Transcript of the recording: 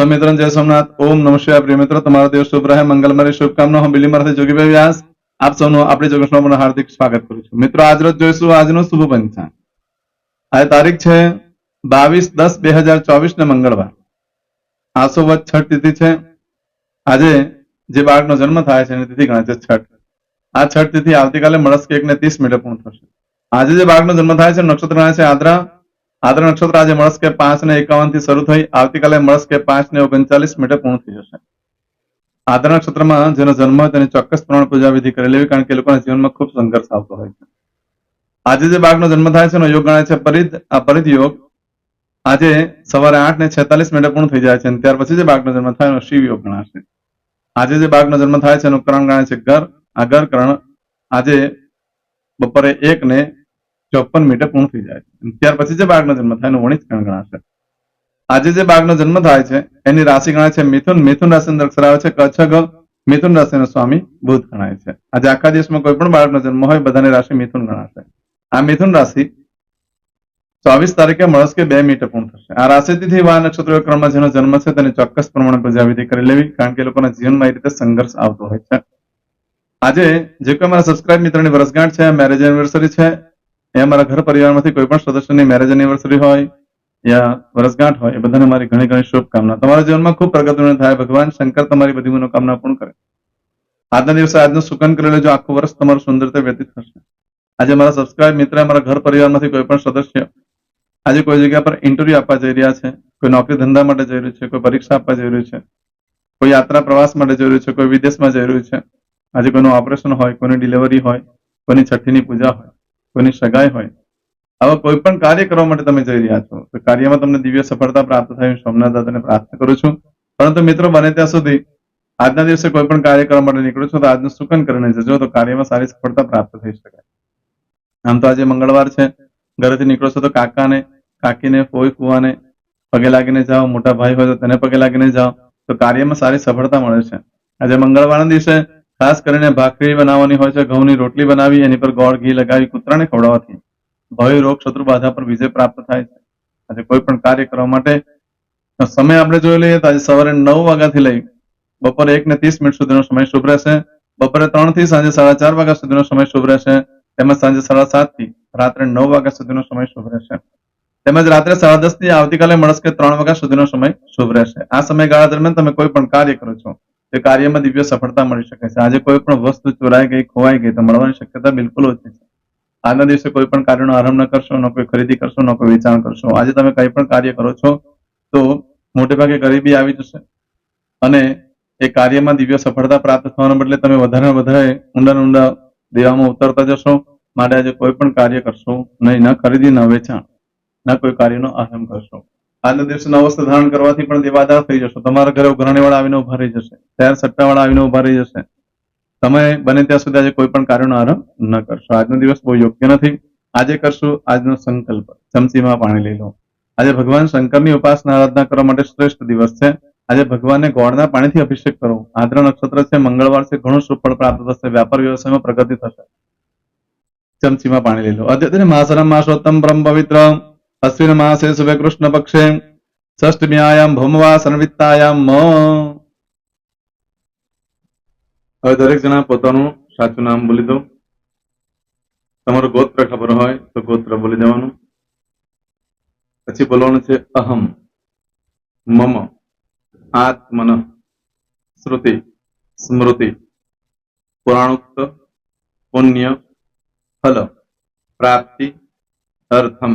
સ્વમિત્રન જય સોમનાથ ઓમ નમઃ શિવાય પ્રિય મિત્રો તમારો દિવસ શુભ રહે મંગલમય શુભકામના હું બિલીમરથી જોગીભાઈ વ્યાસ આપ સૌનું આપણી જોગેશમાં હાર્દિક સ્વાગત કરું છું. મિત્રો, આજ રોજ જોઈશું આજનું શુભ પંચાંગ આજે તારીખ છે બાવીસ દસ બે હજાર ચોવીસ ને મંગળવાર. આસો વધ છઠ તિથિ છે. આજે જે બાળકનો જન્મ થાય છે એની તિથિ ગણાય છે છઠ. આ છઠ તિથિ આવતીકાલે મળસ્કે એક ને ત્રીસ મિનિટે પૂર્ણ થશે. આજે જે બાળકનો જન્મ થાય છે નક્ષત્ર ગણાય છે આદ્રા. આદ્રા નક્ષત્ર આજે મળસ્કે પાંચ ને એકાવનથી શરૂ થઈ આવતીકાલે મળસ્કે પાંચ ને ઓગણચાલીસ મિનિટે પૂર્ણ થઈ જશે. આદ્રા નક્ષત્રમાં જેનો જન્મ હોય તેની ચોક્કસ પ્રમાણે પૂજા વિધિ કરી લેવી કારણ કે લોકોના જીવનમાં ખૂબ સંઘર્ષ આવતો હોય છે. આજે જે બાળકનો જન્મ થાય છે એનો યોગ ગણાય છે પરિધ આ પરિધ યોગ આજે સવારે આઠ ને છેતાલીસ મિનિટે પૂર્ણ થઈ જાય છે અને ત્યાર પછી જે બાળકનો જન્મ થાય એનો શિવ યોગ ગણાશે. આજે જે બાળકનો જન્મ થાય છે એનું કરણ ગણાય છે ગર આ ઘર કરણ આજે બપોરે એક ને ચોપન મીટર પૂર્ણ થઈ જાય છે. ત્યાર પછી જે બાળકનો જન્મ થાય, એનો વણિત કણ ગણાશે. આજે જે બાળકનો જન્મ થાય છે, એની રાશિ ગણાય છે મિથુન. મિથુન રાશિ અંદર અક્ષર છે કચ્છ ગ. મિથુન રાશિનો સ્વામી બુધ ગણાય છે. આજે આખા દેશમાં કોઈ પણ બાળકનો જન્મ હોય, બધાની રાશિ મિથુન ગણાશે. આ મિથુન રાશિ ચોવીસ તારીખે મળસ્કે બે મીટર પૂર્ણ થશે. આ રાશિથી વા નક્ષત્ર ક્રમમાં જેનો જન્મ છે, તેને ચોક્કસ પ્રમાણે પ્રજાવિધિ વિધિ કરી લેવી, કારણ કે લોકોના જીવનમાં એ રીતે સંઘર્ષ આવતો હોય છે. આજે જે કોઈ મારા સબસ્ક્રાઇબ મિત્રોની વર્ષગાંઠ છે મેરેજ એનિવર્સરી છે એ અમારા ઘર પરિવારમાંથી કોઈ પણ સદસ્યની મેરેજ એનિવર્સરી હોય યા વર્ષગાંઠ હોય, એ બધાને મારી ઘણી ઘણી શુભકામના. તમારા જીવનમાં ખૂબ પ્રગતિ થાય. ભગવાન શંકર તમારી બધી મનોકામના પૂર્ણ કરે. આજના દિવસે આજનું સુકન કરી લેજો. આખું વર્ષ તમારું સુંદર વ્યતીત થશે. આજે મારા સબસ્ક્રાઇબ મિત્ર અમારા ઘર પરિવારમાંથી કોઈ પણ સદસ્ય આજે કોઈ જગ્યા પર ઇન્ટરવ્યુ આપવા જઈ રહ્યા છે, કોઈ નોકરી ધંધા માટે જઈ રહ્યું છે, કોઈ પરીક્ષા આપવા જઈ રહ્યું છે, કોઈ યાત્રા પ્રવાસ માટે જઈ રહ્યું છે, કોઈ વિદેશમાં જઈ રહ્યું છે, આજે કોઈનું ઓપરેશન હોય, કોઈની ડિલિવરી હોય, કોઈની છઠ્ઠીની પૂજા હોય. કોઈની સગાઈ હોય. આવા કોઈ પણ કાર્ય કરવા માટે તમે જઈ રહ્યા છો. તો કાર્યમાં તમને દિવ્ય સફળતા પ્રાપ્ત થાય. સોમનાથ દાદાને પ્રાર્થના કરું છું. પરંતુ મિત્રો બને ત્યાં સુધી આજના દિવસે કોઈ પણ કાર્ય કરવા માટે નીકળો છો તો આજનું સુકન કરીને જજો. તો કાર્યમાં સારી સફળતા પ્રાપ્ત થઈ શકાય. આમ તો આજે મંગળવાર છે. ઘરેથી નીકળો છો તો કાકાને, કાકીને ફોઈ ફુવાને પગે લાગીને જાઓ. મોટા ભાઈ હોય તો તેને પગે લાગીને જાઓ. તો કાર્યમાં સારી સફળતા મળે છે. આજે મંગળવારના દિવસે ખાસ કરીને ભાખરી બનાવવાની હોય છે, ઘઉંની રોટલી બનાવી, એની પર ગોળ ઘી લગાવી, કૂતરાને ખવડાવવાથી ભય, રોગ, શત્રુ બાધા પર વિજય પ્રાપ્ત થાય છે. આજે કોઈ પણ કાર્ય કરવા માટે સમય આપણે જોઈ લઈએ તો આજે સવારે નવ વાગ્યાથી લઈ બપોરે એક ને ત્રીસ મિનિટ સુધીનો સમય શુભ રહેશે. બપોરે ત્રણથી સાંજે સાડા ચાર વાગ્યા સુધીનો સમય શુભ રહેશે. તેમજ સાંજે સાડા સાતથી રાત્રે નવ વાગ્યા સુધીનો સમય શુભ રહેશે. તેમજ રાત્રે સાડા દસથી આવતીકાલે મળશે ત્રણ વાગ્યા સુધીનો સમય શુભ રહેશે. આ સમયગાળા દરમિયાન તમે કોઈ પણ કાર્ય કરો છો તે કાર્યમાં દિવ્ય સફળતા મળી શકે છે. આજે કોઈ પણ વસ્તુ ચોરાઈ ગઈ, ખોવાઈ ગઈ, તો મળવાની શક્યતા બિલકુલ ઓછી છે. આજના દિવસે કોઈ પણ કાર્યનો આરંભ ન કરશો, ન કોઈ ખરીદી કરશો, ન કોઈ વેચાણ કરશો. આજે તમે કંઈ પણ કાર્ય કરો છો, તો મોટે ભાગે ગરીબી આવી જશે. અને એ કાર્યમાં દિવ્ય સફળતા પ્રાપ્ત થવાના બદલે તમે વધારે વધારે ઊંડા ઊંડા દેવામાં ઉતરતા જશો. માટે આજે કોઈ પણ કાર્ય કરશો, નહીં, ન ખરીદી, ન વેચાણ, ન કોઈ કાર્યનો આરંભ કરશો. આજના દિવસે નવ ધારણ કરવાથી પણ દેવાદાર થઈ જશો. તમારા ઘરે ઉઘરાણી આવીને ઊભા રહી જશે. તૈયાર સટ્ટા આવીને ઊભા રહી જશે. તમે બને ત્યાં સુધી આજે કોઈ પણ કાર્યનો આરંભ ન કરશો. આજનો દિવસ બહુ યોગ્ય નથી. આજે કરશું આજનો સંકલ્પ. ચમચીમાં પાણી લઈ લો. આજે ભગવાન શંકરની ઉપાસના આરાધના કરવા માટે શ્રેષ્ઠ દિવસ છે. આજે ભગવાનને ગોળના પાણીથી અભિષેક કરો. આદ્ર નક્ષત્ર છે, મંગળવાર છે, ઘણું સુફળ પ્રાપ્ત થશે. વ્યાપાર વ્યવસાયમાં પ્રગતિ થશે. ચમચીમાં પાણી લઈ લો. અદ્યતન માસરમ માસોત્તમ બ્રહ્મ પવિત્ર. અશ્વિન માસે શુભે કૃષ્ણ પક્ષે ષષ્ટમ્યાયામ ભૌમવાસન વિત્તાયામ હવે દરેક જણા પોતાનું સાચું નામ બોલી દો. તમારું ગોત્ર ખબર હોય તો ગોત્ર બોલી દેવાનું. પછી બોલવાનું છે અહમ, મમ, આત્મન, શ્રુતિ, સ્મૃતિ, પુરાણોક્ત, પુણ્ય, ફલ, પ્રાપ્તિ, અર્થમ.